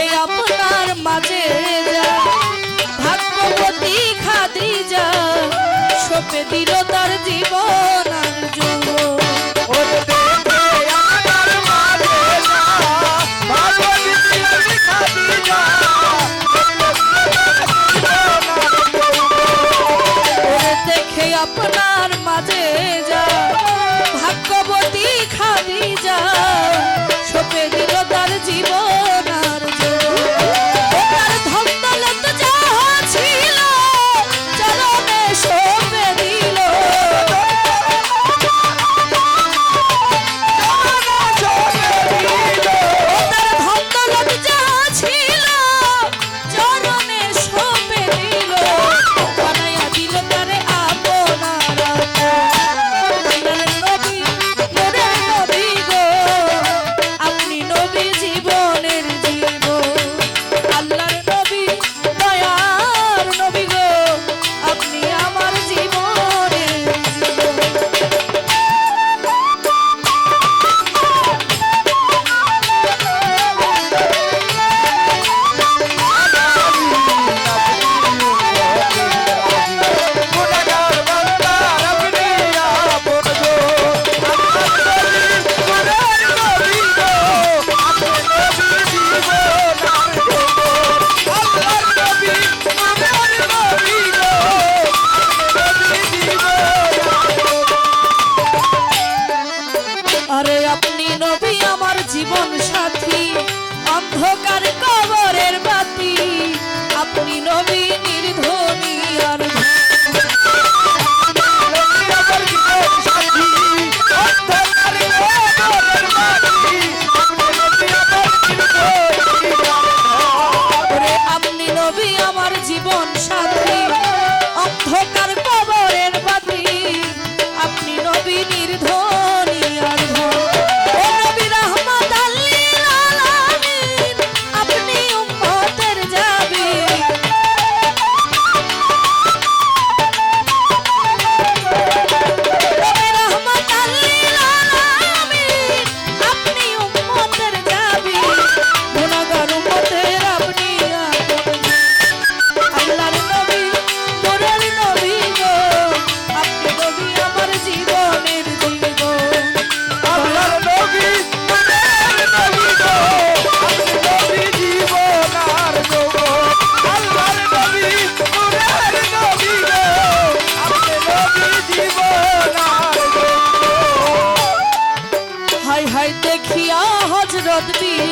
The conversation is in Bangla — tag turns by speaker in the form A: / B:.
A: সে আপনার মাঝে ভাগ্যবতী খাদিজা সপে দিল তার জীবন আর যৌবন যা, সপে দিল তার জীবন নবী আমার জীবন সাথী। অন্ধকার কবরের বাতি। আপনি নবী the beat.